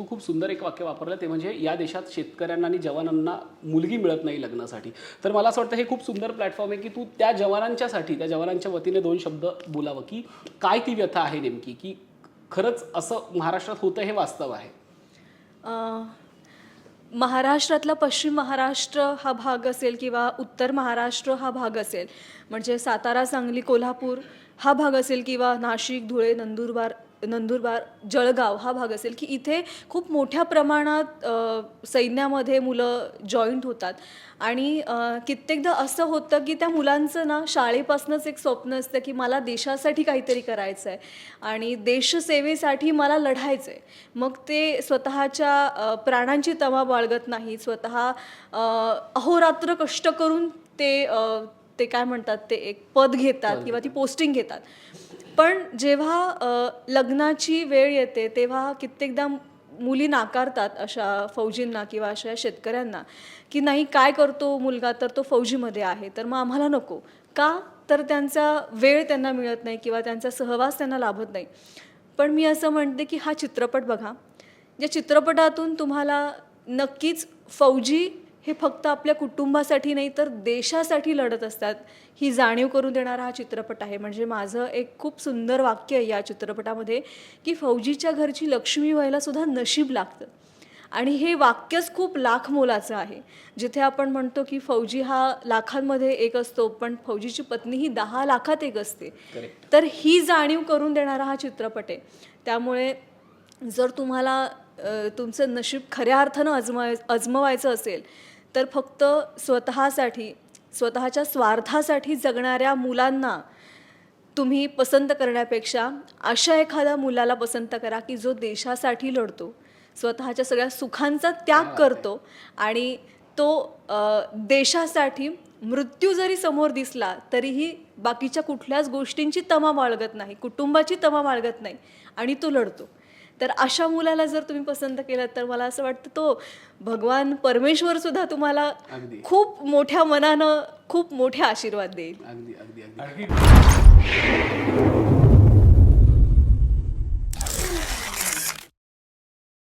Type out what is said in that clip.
तू खूप सुंदर एक वाक्य वापरलं ते म्हणजे या देशात शेतकऱ्यांना आणि जवानांना मुलगी मिळत नाही लग्नासाठी. तर मला असं वाटतं हे खूप सुंदर प्लॅटफॉर्म आहे की तू त्या जवानांच्यासाठी त्या जवानांच्या वतीने दोन शब्द बोलावं की काय ती व्यथा आहे नेमकी? की खरंच असं महाराष्ट्रात होतं हे वास्तव आहे? महाराष्ट्रातला पश्चिम महाराष्ट्र हा भाग असेल किंवा उत्तर महाराष्ट्र हा भाग असेल म्हणजे सातारा सांगली कोल्हापूर हा भाग असेल किंवा नाशिक धुळे नंदुरबार नंदुरबार जळगाव हा भाग असेल की इथे खूप मोठ्या प्रमाणात सैन्यामध्ये मुलं जॉईंट होतात. आणि कित्येकदा असं होतं की त्या मुलांचं ना शाळेपासूनच एक स्वप्न असतं की मला देशासाठी काहीतरी करायचं आहे आणि देशसेवेसाठी मला लढायचं आहे मग ते स्वतःच्या प्राणांची तमा बाळगत नाही. स्वतः अहोरात्र कष्ट करून ते ते काय म्हणतात ते एक पद घेतात किंवा ती पोस्टिंग घेतात. पण जेव्हा लग्नाची वेळ येते तेव्हा कित्येकदा मुली नाकारतात अशा फौजींना किंवा अशा शेतकऱ्यांना की नाही काय करतो मुलगा? तर तो फौजीमध्ये आहे तर मग आम्हाला नको. का? तर त्यांचा वेळ त्यांना मिळत नाही किंवा त्यांचा सहवास त्यांना लाभत नाही. पण मी असं म्हणते की हा चित्रपट बघा. या चित्रपटातून तुम्हाला नक्कीच फौजी हे फक्त आपल्या कुटुंबासाठी नाही तर देशासाठी लढत असतात. ही जाणीव करून देणारा हा चित्रपट आहे. म्हणजे माझं एक खूप सुंदर वाक्य आहे या चित्रपटामध्ये की फौजीच्या घरची लक्ष्मी व्हायला सुद्धा नशीब लागतं. आणि हे वाक्यच खूप लाख मोलाचं आहे. जिथे आपण म्हणतो की फौजी हा लाखांमध्ये एक असतो पण फौजीची पत्नी ही दहा लाखात एक असते. तर ही जाणीव करून देणारा हा चित्रपट आहे. त्यामुळे जर तुम्हाला तुमचं नशीब खऱ्या अर्थानं अजमाय अजमवायचं असेल तर फक्त स्वतःसाठी स्वतःच्या स्वार्थासाठी जगणाऱ्या मुलांना तुम्ही पसंत करण्यापेक्षा अशा एखाद्या मुलाला पसंत करा की जो देशासाठी लढतो स्वतःच्या सगळ्या सुखांचा त्याग करतो आणि तो देशासाठी मृत्यू जरी समोर दिसला तरीही बाकीच्या कुठल्याच गोष्टींची तमा बाळगत नाही कुटुंबाची तमा बाळगत नाही आणि तो लढतो. तर अशा मुलाला जर तुम्ही पसंत केलं तर मला असं वाटतं तो भगवान परमेश्वर सुद्धा तुम्हाला अगदी. खूप मोठ्या मनानं खूप मोठे आशीर्वाद देईल. अगदी अगदी अगदी.